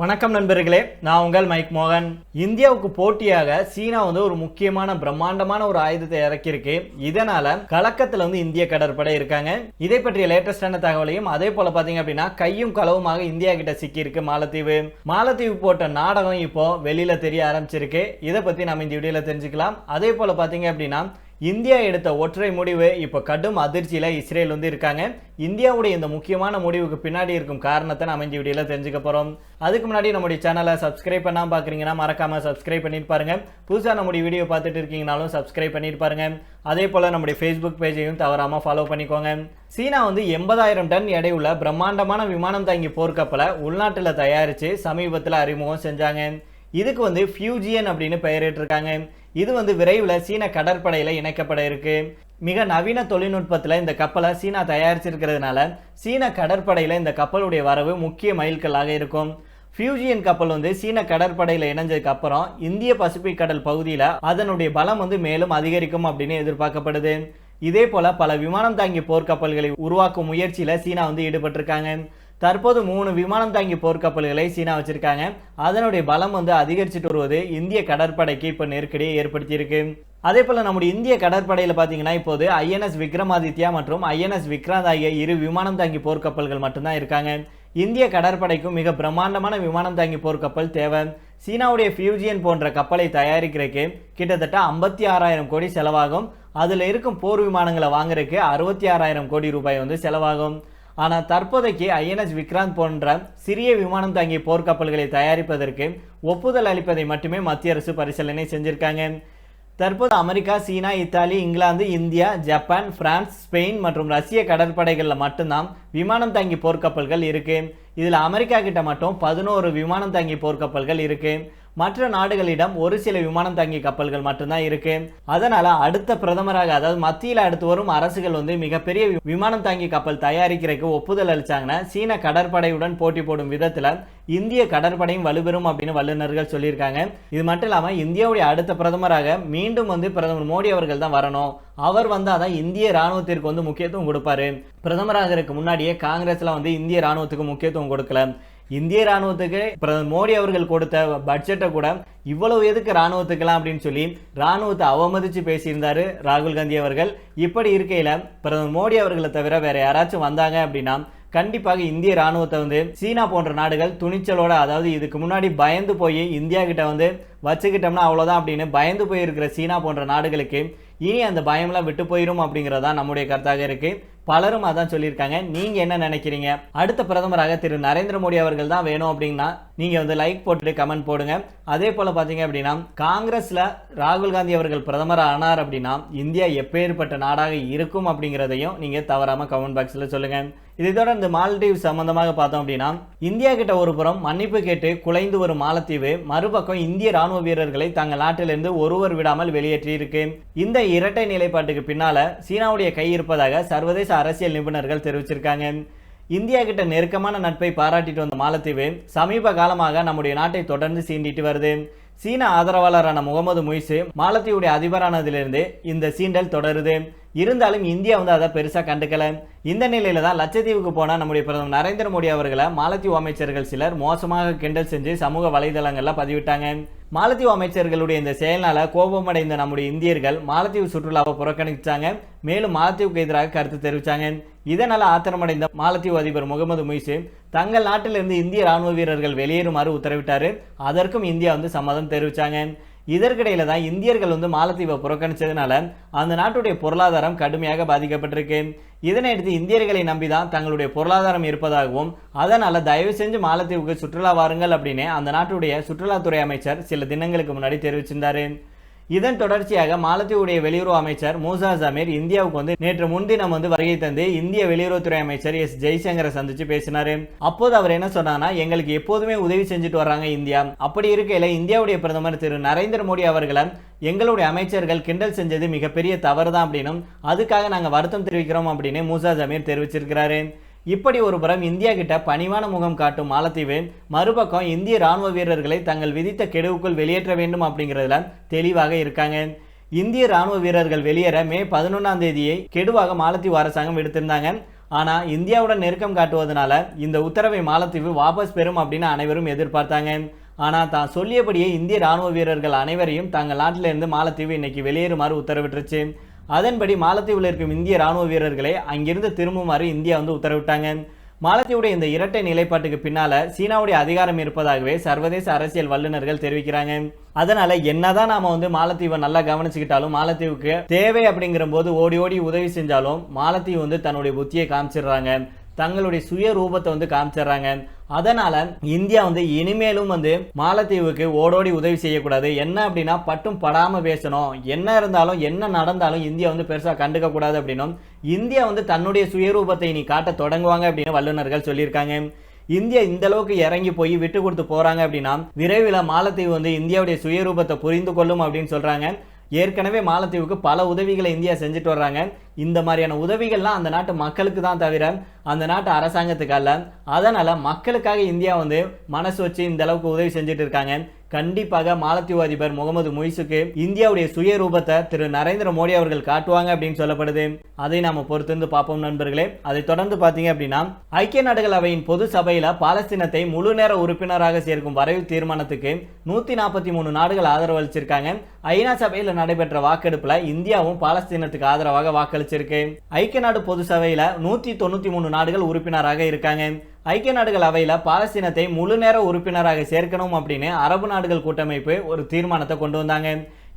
வணக்கம் நண்பர்களே நான் உங்கள் மைக் மோகன். இந்தியாவுக்கு போட்டியாக சீனா வந்து ஒரு முக்கியமான பிரம்மாண்டமான ஒரு ஆயுதத்தை இறக்கியிருக்கு. இதனால கலக்கத்தில் வந்து இந்திய கடற்படை இருக்காங்க. இதை பற்றிய லேட்டஸ்டான தகவலையும் அதே போல பாத்தீங்க அப்படின்னா கையும் களவுமாக இந்தியா கிட்ட சிக்கி இருக்கு மாலத்தீவு. மாலத்தீவு போட்ட நாடகம் இப்போ வெளியில தெரிய ஆரம்பிச்சிருக்கு. இதை பத்தி நம்ம இந்த வீடியோல தெரிஞ்சுக்கலாம். அதே போல பாத்தீங்க அப்படின்னா இந்தியா எடுத்த ஒற்றை முடிவு இப்போ கடும் அதிர்ச்சியில் இஸ்ரேல் வந்து இருக்காங்க. இந்தியாவுடைய இந்த முக்கியமான முடிவுக்கு பின்னாடி இருக்கும் காரணத்தை நம்ம இந்த வீடியோவில் தெரிஞ்சுக்க போகிறோம் அதுக்கு முன்னாடி நம்முடைய சேனலை சப்ஸ்கிரைப் பண்ணாமல் பார்க்குறீங்கன்னா மறக்காமல் சப்ஸ்கிரைப் பண்ணிட்டு பாருங்க. புதுசாக நம்முடைய வீடியோ பார்த்துட்டு இருக்கீங்கனாலும் சப்ஸ்கிரைப் பண்ணிட்டு பாருங்க. அதே போல் நம்முடைய ஃபேஸ்புக் பேஜையும் தவறாமல் ஃபாலோ பண்ணிக்கோங்க. சீனா வந்து எண்பதாயிரம் டன் எடையுள்ள பிரம்மாண்டமான விமானம் தாங்கி போர்க்கப்பலை உள்நாட்டில் தயாரித்து சமீபத்தில் அறிமுகம் செஞ்சாங்க. இதுக்கு வந்து ஃபியூஜியன் அப்படின்னு பெயரிட்டிருக்காங்க. இது வந்து விரைவில் சீன கடற்படையில் இணைக்கப்பட இருக்கு. மிக நவீன தொழில்நுட்பத்தில் இந்த கப்பலை சீனா தயாரிச்சிருக்கிறதுனால சீன கடற்படையில் இந்த கப்பலுடைய வரவு முக்கிய மைல்கல்லாக இருக்கும். ஃபியூஜியன் கப்பல் வந்து சீன கடற்படையில் இணைஞ்சதுக்கு அப்புறம் இந்திய பசிபிக் கடல் பகுதியில் அதனுடைய பலம் வந்து மேலும் அதிகரிக்கும் அப்படின்னு எதிர்பார்க்கப்படுது. இதே போல பல விமானம் தாங்கி போர்க்கப்பல்களை உருவாக்கும் முயற்சியில் சீனா வந்து ஈடுபட்டிருக்காங்க. தற்போது மூணு விமானம் தாங்கி போர்க்கப்பல்களை சீனா வச்சிருக்காங்க. அதனுடைய பலம் வந்து அதிகரிச்சுட்டு வருவது இந்திய கடற்படைக்கு இப்போ நெருக்கடியை ஏற்படுத்தியிருக்கு. அதே போல் நம்முடைய இந்திய கடற்படையில் பார்த்தீங்கன்னா இப்போது ஐஎன்எஸ் விக்ரமாதித்யா மற்றும் ஐஎன்எஸ் விக்ராந்த் ஆகிய இரு விமானம் தாங்கி போர்க்கப்பல்கள் மட்டும்தான் இருக்காங்க. இந்திய கடற்படைக்கும் மிக பிரம்மாண்டமான விமானம் தாங்கி போர்க்கப்பல் தேவை. சீனாவுடைய ஃபியூஜியன் போன்ற கப்பலை தயாரிக்கிறதுக்கு கிட்டத்தட்ட ஐம்பத்தி ஆறாயிரம் கோடி செலவாகும். அதில் இருக்கும் போர் விமானங்களை வாங்குறதுக்கு அறுபத்தி ஆறாயிரம் கோடி ரூபாய் வந்து செலவாகும். ஆனால் தற்போதைக்கு ஐஎன்எஸ் விக்ராந்த் போன்ற சிறிய விமானம் தாங்கிய போர்க்கப்பல்களை தயாரிப்பதற்கு ஒப்புதல் அளிப்பதை மட்டுமே மத்திய அரசு பரிசீலனை செஞ்சிருக்காங்க. தற்போது America China Italy England India Japan France Spain மற்றும் ரஷ்ய கடற்படைகளில் மட்டும்தான் விமானம் தாங்கி போர்க்கப்பல்கள் இருக்குது இதில் அமெரிக்கா கிட்ட மட்டும் பதினோரு விமானம் தாங்கி போர்க்கப்பல்கள் இருக்குது மற்ற நாடுகளிடம் ஒரு சில விமானம் தாங்கி கப்பல்கள் மட்டும்தான் இருக்கு. அதனால அடுத்த பிரதமராக அதாவது மத்தியில் அடுத்து வரும் அரசுகள் வந்து மிகப்பெரிய விமானம் தாங்கி கப்பல் தயாரிக்கிறதுக்கு ஒப்புதல் அளிச்சாங்கன்னா சீன கடற்படையுடன் போட்டி போடும் விதத்துல இந்திய கடற்படையும் வலுப்பெறும் அப்படின்னு வல்லுநர்கள் சொல்லியிருக்காங்க. இது மட்டும் இல்லாமல் இந்தியாவுடைய அடுத்த பிரதமராக மீண்டும் வந்து பிரதமர் மோடி அவர்கள் தான் வரணும். அவர் வந்தால் தான் இந்திய ராணுவத்திற்கு வந்து முக்கியத்துவம் கொடுப்பாரு. பிரதமராகிறதுக்கு முன்னாடியே காங்கிரஸ்ல வந்து இந்திய ராணுவத்துக்கு முக்கியத்துவம் கொடுக்கல. இந்திய ராணுவத்துக்கு பிரதமர் மோடி அவர்கள் கொடுத்த பட்ஜெட்டை கூட இவ்வளவு எதுக்கு ராணுவத்துக்கெல்லாம் அப்படின்னு சொல்லி ராணுவத்தை அவமதிச்சு பேசியிருந்தாரு ராகுல் காந்தி அவர்கள். இப்படி இருக்கையில பிரதமர் மோடி அவர்களை தவிர வேற யாராச்சும் வந்தாங்க அப்படின்னா கண்டிப்பாக இந்திய ராணுவத்தை வந்து சீனா போன்ற நாடுகள் துணிச்சலோட அதாவது இதுக்கு முன்னாடி பயந்து போய் இந்தியா கிட்ட வந்து வச்சுக்கிட்டோம்னா அவ்வளோதான் அப்படின்னு பயந்து போயிருக்கிற சீனா போன்ற நாடுகளுக்கு இனி அந்த பயம்லாம் விட்டு போயிடும் அப்படிங்கிறதான் நம்முடைய கருத்தாக இருக்குது பலரும் அதான் சொல்லியிருக்காங்க. நீங்க என்ன நினைக்கிறீங்க? அடுத்த பிரதமராக திரு. நரேந்திர மோடி அவர்கள் தான் வேணும் அப்படின்னா நீங்க வந்து லைக் போட்டுட்டு கமெண்ட் போடுங்க. அதே போல பாத்தீங்க அப்படின்னா காங்கிரஸ்ல ராகுல் காந்தி அவர்கள் பிரதமர் ஆனார் அப்படின்னா இந்தியா எப்பேற்பட்ட நாடாக இருக்கும் அப்படிங்கிறதையும் நீங்க தவறாம கமெண்ட் பாக்ஸ்ல சொல்லுங்க. இதை தொடர்ந்து மாலத்தீவு சம்பந்தமாக பார்த்தோம் அப்படின்னா இந்தியா கிட்ட ஒரு புறம் மன்னிப்பு கேட்டு குலைந்து வரும் மாலத்தீவு மறுபக்கம் இந்திய ராணுவ வீரர்களை தங்கள் நாட்டிலிருந்து ஒருவர் விடாமல் வெளியேற்றி இருக்கு இந்த இரட்டை நிலைப்பாட்டுக்கு பின்னால சீனாவுடைய கை இருப்பதாக சர்வதேச அரசியல் நிபுணர்கள் தெரிவிச்சிருக்காங்க. இந்தியா கிட்ட நெருக்கமான நட்பை பாராட்டிட்டு வந்த மாலத்தீவு சமீப காலமாக நம்முடைய நாட்டை தொடர்ந்து சீண்டிட்டு வருது. சீன ஆதரவாளரான முகமது முய்சு மாலத்தீவுடைய அதிபரானதிலிருந்து இந்த சீண்டல் தொடருது. இருந்தாலும் இந்தியா வந்து அதை பெருசாக கண்டுக்கல. இந்த நிலையில தான் லட்சத்தீவுக்கு போனால் நம்முடைய பிரதமர் நரேந்திர மோடி அவர்களை மாலத்தீவு அமைச்சர்கள் சிலர் மோசமாக கிண்டல் செஞ்சு சமூக வலைதளங்களில் பதிவிட்டாங்க. மாலத்தீவு அமைச்சர்களுடைய இந்த செயல்னால கோபமடைந்த நம்முடைய இந்தியர்கள் மாலத்தீவு சுற்றுலாவை புறக்கணிச்சாங்க. மேலும் மாலத்தீவுக்கு எதிராக கருத்து தெரிவித்தாங்க இதனால் ஆத்திரமடைந்த மாலத்தீவு அதிபர் முகமது முய்சு தங்கள் நாட்டிலிருந்து இந்திய ராணுவ வீரர்கள் வெளியேறுமாறு உத்தரவிட்டாரு. அதற்கும் இந்தியா வந்து சம்மதம் தெரிவித்தாங்க இதற்கிடையில் தான் இந்தியர்கள் வந்து மாலத்தீவை புறக்கணித்ததுனால அந்த நாட்டுடைய பொருளாதாரம் கடுமையாக பாதிக்கப்பட்டிருக்கு. இதனையடுத்து இந்தியர்களை நம்பி தான் தங்களுடைய பொருளாதாரம் இருப்பதாகவும் அதனால் தயவு செஞ்சு மாலத்தீவுக்கு சுற்றுலா வாருங்கள் அப்படின்னு அந்த நாட்டுடைய சுற்றுலாத்துறை அமைச்சர் சில தினங்களுக்கு முன்னாடி தெரிவிச்சிருந்தாரு. இதன் தொடர்ச்சியாக மாலத்தீவுடைய வெளியுறவு அமைச்சர் மூசா ஜமீர் இந்தியாவுக்கு வந்து நேற்று முன்தினம் வந்து வருகை தந்து இந்திய வெளியுறவுத்துறை அமைச்சர் எஸ் ஜெய்சங்கரை சந்திச்சு பேசினாரு. அப்போது அவர் என்ன சொன்னார்னா எங்களுக்கு எப்போதுமே உதவி செஞ்சுட்டு வர்றாங்க இந்தியா. அப்படி இருக்கையில இந்தியாவுடைய பிரதமர் திரு நரேந்திர மோடி அவர்களை எங்களுடைய அமைச்சர்கள் கிண்டல் செஞ்சது மிகப்பெரிய தவறு தான் அப்படின்னும் அதுக்காக நாங்கள் வருத்தம் தெரிவிக்கிறோம் அப்படின்னு மூசா ஜமீர் தெரிவிச்சிருக்கிறாரு. இப்படி ஒரு புறம் இந்தியா கிட்ட பணிவான முகம் காட்டும் மாலத்தீவு மறுபக்கம் இந்திய ராணுவ வீரர்களை தங்கள் விதித்த கெடுவுக்குள் வெளியேற்ற வேண்டும் அப்படிங்கிறதுல தெளிவாக இருக்காங்க. இந்திய ராணுவ வீரர்கள் வெளியேற மே பதினொன்றாம் தேதியை கெடுவாக மாலத்தீவு அரசாங்கம் எடுத்திருந்தாங்க ஆனா இந்தியாவுடன் நெருக்கம் காட்டுவதனால இந்த உத்தரவை மாலத்தீவு வாபஸ் பெறும் அப்படின்னு அனைவரும் எதிர்பார்த்தாங்க. ஆனா தான் சொல்லியபடியே இந்திய ராணுவ வீரர்கள் அனைவரையும் தங்கள் நாட்டிலிருந்து மாலத்தீவு இன்னைக்கு வெளியேறுமாறு உத்தரவிட்டுருச்சு. அதன்படி மாலத்தீவில் இருக்கும் இந்திய ராணுவ வீரர்களை அங்கிருந்து திரும்புமாறு இந்தியா வந்து உத்தரவிட்டாங்க. மாலத்தீவுடைய இந்த இரட்டை நிலைப்பாட்டுக்கு பின்னால சீனாவுடைய அதிகாரம் இருப்பதாகவே சர்வதேச அரசியல் வல்லுநர்கள் தெரிவிக்கிறாங்க. அதனால என்னதான் நாம வந்து மாலத்தீவை நல்லா கவனிச்சுக்கிட்டாலும் மாலத்தீவுக்கு தேவை அப்படிங்கிற போது ஓடி ஓடி உதவி செஞ்சாலும் மாலத்தீவு வந்து தன்னுடைய புத்தியை காமிச்சிடுறாங்க. தங்களுடைய சுய ரூபத்தை வந்து காமிச்சிடுறாங்க. அதனால இந்தியா வந்து இனிமேலும் வந்து மாலத்தீவுக்கு ஓடோடி உதவி செய்யக்கூடாது. என்ன அப்படின்னா பட்டும் படாம பேசணும். என்ன இருந்தாலும் என்ன நடந்தாலும் இந்தியா வந்து பெருசா கண்டுக்க கூடாது அப்படின்னும். இந்தியா வந்து தன்னுடைய சுயரூபத்தை நீ காட்ட தொடங்குவாங்க அப்படின்னு வல்லுநர்கள் சொல்லியிருக்காங்க. இந்தியா இந்த அளவுக்கு இறங்கி போய் விட்டு கொடுத்து போறாங்க அப்படின்னா விரைவில் மாலத்தீவு வந்து இந்தியாவுடைய சுயரூபத்தை புரிந்து கொள்ளும் அப்படின்னு சொல்றாங்க. ஏற்கனவே மாலத்தீவுக்கு பல உதவிகளை இந்தியா செஞ்சுட்டு வர்றாங்க. இந்த மாதிரியான உதவிகள்லாம் அந்த நாட்டு மக்களுக்கு தான் தவிர அந்த நாட்டு அரசாங்கத்துக்கு அல்ல. அதனால மக்களுக்காக இந்தியா வந்து மனசு வச்சு இந்த அளவுக்கு உதவி செஞ்சுட்டு இருக்காங்க. கண்டிப்பாக மாலத்தீவு அதிபர் முகமது முய்ஸுக்கு இந்தியாவுடைய சுய ரூபத்தை திரு நரேந்திர மோடி அவர்கள் காட்டுவாங்க அப்படின்னு சொல்லப்படுது. அதை நாம பொறுத்திருந்து பார்ப்போம் நண்பர்களே. அதை தொடர்ந்து பார்த்தீங்க அப்படின்னா ஐக்கிய நாடுகள் அவையின் பொது சபையில பாலஸ்தீனத்தை முழு நேர உறுப்பினராக சேர்க்கும் வரைவு தீர்மானத்துக்கு நூத்தி நாற்பத்தி மூணு நாடுகள் ஆதரவு அளிச்சிருக்காங்க. ஐநா சபையில் நடைபெற்ற வாக்கெடுப்புல இந்தியாவும் பாலஸ்தீனத்துக்கு ஆதரவாக வாக்களிச்சிருக்கு. ஐக்கிய நாடு பொது சபையில நூத்தி தொண்ணூத்தி மூணு நாடுகள் உறுப்பினராக இருக்காங்க. ஐக்கிய நாடுகள் அவையில் பாலஸ்தீனத்தை முழு நேர உறுப்பினராக சேர்க்கணும் அப்படின்னு அரபு நாடுகள் கூட்டமைப்பு ஒரு தீர்மானத்தை கொண்டு வந்தாங்க.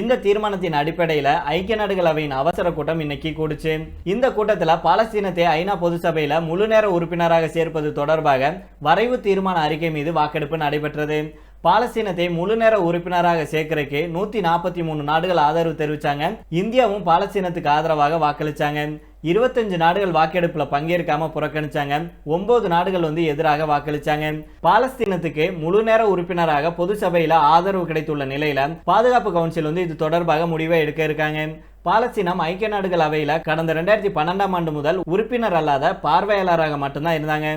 இந்த தீர்மானத்தின் அடிப்படையில் ஐக்கிய நாடுகள் அவையின் அவசர கூட்டம் இன்னைக்கு கூடுச்சு. இந்த கூட்டத்தில் பாலஸ்தீனத்தை ஐநா பொது சபையில் முழு நேர உறுப்பினராக சேர்ப்பது தொடர்பாக வரைவு தீர்மான அறிக்கை மீது வாக்கெடுப்பு நடைபெற்றது. பாலஸ்தீனத்தை முழு நேர உறுப்பினராக சேர்க்கறதுக்கு நூத்தி நாற்பத்தி மூணு நாடுகள் ஆதரவு தெரிவிச்சாங்க. இந்தியாவும் பாலஸ்தீனத்துக்கு ஆதரவாக வாக்களிச்சாங்க. இருபத்தஞ்சு நாடுகள் வாக்கெடுப்புல பங்கேற்காம புறக்கணிச்சாங்க. ஒன்பது நாடுகள் வந்து எதிராக வாக்களிச்சாங்க. பாலஸ்தீனத்துக்கு முழு நேர உறுப்பினராக பொது சபையில ஆதரவு கிடைத்துள்ள நிலையில பாதுகாப்பு கவுன்சில் வந்து இது தொடர்பாக முடிவை எடுக்க இருக்காங்க. பாலஸ்தீனம் ஐக்கிய நாடுகள் அவையில கடந்த ரெண்டாயிரத்தி பன்னெண்டாம் ஆண்டு முதல் உறுப்பினர் அல்லாத பார்வையாளராக மட்டும்தான் இருந்தாங்க.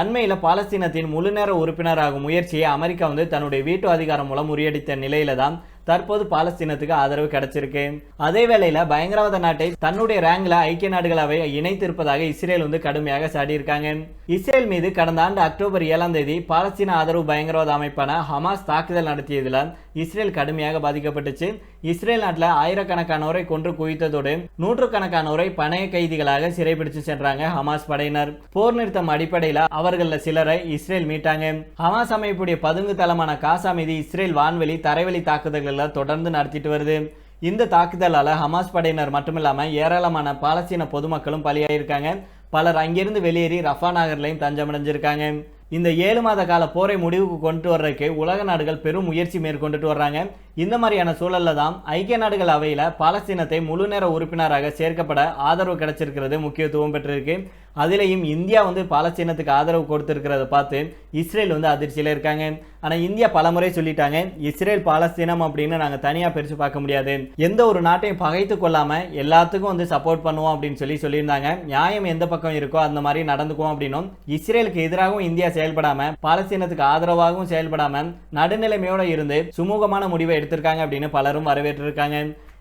அண்மையில் பாலஸ்தீனத்தின் முழுநேர உறுப்பினராகும் முயற்சியை அமெரிக்கா வந்து தன்னுடைய வீட்டு அதிகாரம் மூலம் முறியடித்த நிலையில தான் தற்போது பாலஸ்தீனத்துக்கு ஆதரவு கிடைச்சிருக்கு. அதே வேளையில் பயங்கரவாத நாட்டை தன்னுடைய ரேங்கில் ஐக்கிய நாடுகள் அவை இணைத்திருப்பதாக இஸ்ரேல் வந்து கடுமையாக சாடியிருக்காங்க. இஸ்ரேல் மீது கடந்த ஆண்டு அக்டோபர் ஏழாம் தேதி பாலஸ்தீன ஆதரவு பயங்கரவாத அமைப்பான ஹமாஸ் தாக்குதல் நடத்தியதுல இஸ்ரேல் கடுமையாக பாதிக்கப்பட்டுச்சு. இஸ்ரேல் நாட்டில் ஆயிரக்கணக்கானோரை கொன்று குவித்ததோடு நூற்றுக்கணக்கானோரை பணைய கைதிகளாக சிறைபிடிச்சு சென்றாங்க ஹமாஸ் படையினர். போர் நிறுத்தம் அடிப்படையில் அவர்களில் சிலரை இஸ்ரேல் மீட்டாங்க. ஹமாஸ் அமைப்புடைய பதுங்கு தளமான காசா மீது இஸ்ரேல் வான்வெளி தரைவழி தாக்குதல்களை தொடர்ந்து நடத்திட்டு வருது. இந்த தாக்குதலால் ஹமாஸ் படையினர் மட்டுமில்லாமல் ஏராளமான பாலஸ்தீன பொதுமக்களும் பலியாயிருக்காங்க. பலர் அங்கிருந்து வெளியேறி ரஃபா நகர்லையும் தஞ்சமடைஞ்சிருக்காங்க. இந்த ஏழு மாத கால போரை முடிவுக்கு கொண்டு வர்றதுக்கு உலக நாடுகள் பெரும் முயற்சி மேற்கொண்டுட்டு வர்றாங்க. இந்த மாதிரியான சூழல்ல தான் ஐக்கிய நாடுகள் அவையில் பாலஸ்தீனத்தை முழு நேர உறுப்பினராக சேர்க்கப்பட ஆதரவு கிடைச்சிருக்கிறது முக்கியத்துவம் பெற்றிருக்கு. அதுலேயும் இந்தியா வந்து பாலஸ்தீனத்துக்கு ஆதரவு கொடுத்துருக்கிறத பார்த்து இஸ்ரேல் வந்து அதிர்ச்சியில் இருக்காங்க. ஆனால் இந்தியா பலமுறை சொல்லிட்டாங்க இஸ்ரேல் பாலஸ்தீனம் அப்படின்னு நாங்கள் தனியாக பிரித்து பார்க்க முடியாது. எந்த ஒரு நாட்டையும் பகைத்து கொள்ளாமல் எல்லாத்துக்கும் வந்து சப்போர்ட் பண்ணுவோம் அப்படின்னு சொல்லி சொல்லியிருந்தாங்க. நியாயம் எந்த பக்கம் இருக்கோ அந்த மாதிரி நடந்துக்குவோம் அப்படின்னும் இஸ்ரேலுக்கு எதிராகவும் இந்தியா செயல்படாமல் பாலஸ்தீனத்துக்கு ஆதரவாகவும் செயல்படாமல் நடுநிலைமையோட இருந்து சுமூகமான முடிவை எடுத்திருக்காங்க அப்படின்னு பலரும் வரவேற்றிருக்காங்க.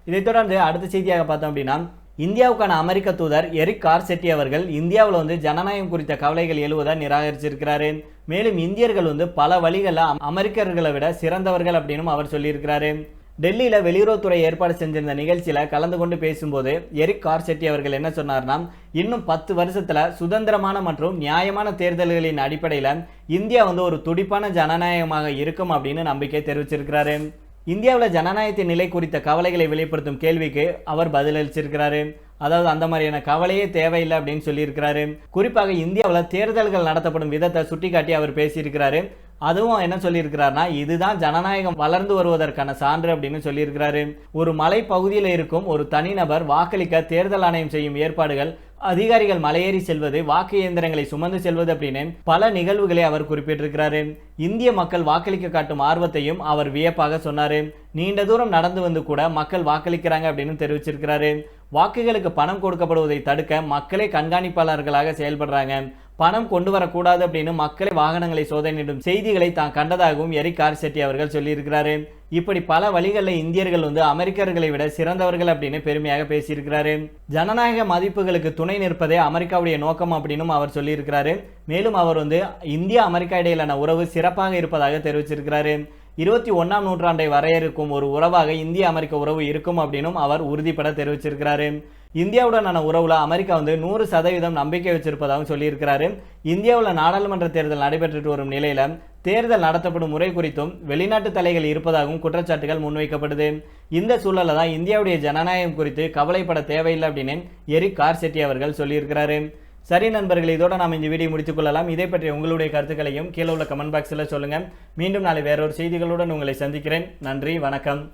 இதை தொடர்ந்து அடுத்த செய்தியாக பார்த்தோம் அப்படின்னா இந்தியாவுக்கான அமெரிக்க தூதர் எரிக் கார்செட்டி அவர்கள் இந்தியாவில் வந்து ஜனநாயகம் குறித்த கவலைகள் எழுவதை நிராகரிச்சிருக்கிறாரு. மேலும் இந்தியர்கள் வந்து பல வழிகளில் அமெரிக்கர்களை விட சிறந்தவர்கள் அப்படின்னு அவர் சொல்லியிருக்கிறாரு. டெல்லியில் வெளியுறவுத்துறை ஏற்பாடு செஞ்சிருந்த நிகழ்ச்சியில் கலந்து கொண்டு பேசும்போது எரிக் கார்செட்டி அவர்கள் என்ன சொன்னார்னா இன்னும் பத்து வருஷத்தில் சுதந்திரமான மற்றும் நியாயமான தேர்தல்களின் அடிப்படையில் இந்தியா வந்து ஒரு துடிப்பான ஜனநாயகமாக இருக்கும் அப்படின்னு நம்பிக்கை தெரிவிச்சிருக்கிறாரு. இந்தியாவில் ஜனநாயகத்தின் நிலை குறித்த கவலைகளை வெளிப்படுத்தும் கேள்விக்கு அவர் பதிலளிச்சிருக்கிறாரு. அதாவது அந்த மாதிரியான கவலையே தேவையில்லை அப்படின்னு சொல்லியிருக்கிறாரு. குறிப்பாக இந்தியாவில் தேர்தல்கள் நடத்தப்படும் விதத்தை சுட்டிக்காட்டி அவர் பேசியிருக்கிறாரு. அதுவும் என்ன சொல்லியிருக்கிறாருன்னா இதுதான் ஜனநாயகம் வளர்ந்து வருவதற்கான சான்று அப்படின்னு சொல்லியிருக்கிறாரு. ஒரு மலை பகுதியில் இருக்கும் ஒரு தனிநபர் வாக்களிக்க தேர்தல் ஆணையம் செய்யும் ஏற்பாடுகள் அதிகாரிகள் மலையேறி செல்வது வாக்கு இயந்திரங்களை சுமந்து செல்வது அப்படின்னு பல நிகழ்வுகளை அவர் குறிப்பிட்டிருக்கிறாரு. இந்திய மக்கள் வாக்களிக்க காட்டும் ஆர்வத்தையும் அவர் வியப்பாக சொன்னாரு. நீண்ட தூரம் நடந்து வந்து கூட மக்கள் வாக்களிக்கிறாங்க அப்படின்னு தெரிவிச்சிருக்கிறாரு. வாக்குகளுக்கு பணம் கொடுக்கப்படுவதை தடுக்க மக்களே கண்காணிப்பாளர்களாக செயல்படுறாங்க. பணம் கொண்டு வரக்கூடாது அப்படின்னு மக்களை வாகனங்களை சோதனையிடும் செய்திகளை தான் கண்டதாகவும் எரிக் செட்டி அவர்கள் சொல்லியிருக்கிறாரு. இப்படி பல வழிகளில் இந்தியர்கள் வந்து அமெரிக்கர்களை விட சிறந்தவர்கள் அப்படின்னு பெருமையாக பேசியிருக்கிறாரு. ஜனநாயக மதிப்புகளுக்கு துணை நிற்பதே அமெரிக்காவுடைய நோக்கம் அப்படின்னும் அவர் சொல்லியிருக்கிறாரு. மேலும் அவர் வந்து இந்தியா அமெரிக்கா இடையிலான உறவு சிறப்பாக இருப்பதாக தெரிவிச்சிருக்கிறாரு. இருபத்தி ஒன்னாம் நூற்றாண்டை வரையறுக்கும் ஒரு உறவாக இந்திய அமெரிக்க உறவு இருக்கும் அப்படின்னும் அவர் உறுதிப்பட தெரிவிச்சிருக்கிறாரு. இந்தியாவுடனான உறவுல அமெரிக்கா வந்து நூறு சதவீதம் நம்பிக்கை வச்சிருப்பதாகவும் சொல்லியிருக்கிறாரு. இந்தியாவில் நாடாளுமன்ற தேர்தல் நடைபெற்றுட்டு வரும் நிலையில தேர்தல் நடத்தப்படும் முறை குறித்தும் வெளிநாட்டு தலைகள் இருப்பதாகவும் குற்றச்சாட்டுகள் முன்வைக்கப்படுது. இந்த சூழலில் தான் இந்தியாவுடைய ஜனநாயகம் குறித்து கவலைப்பட தேவையில்லை அப்படின்னு எரிக் கார்செட்டி அவர்கள் சொல்லியிருக்கிறாரு. சரி நண்பர்கள் இதோட நாம் இந்த வீடியோ முடித்துக் கொள்ளலாம். இதை பற்றி உங்களுடைய கருத்துக்களையும் கீழே உள்ள கமெண்ட் பாக்ஸில் சொல்லுங்கள் மீண்டும் நாளை வேறொரு செய்திகளுடன் உங்களை சந்திக்கிறேன். நன்றி வணக்கம்.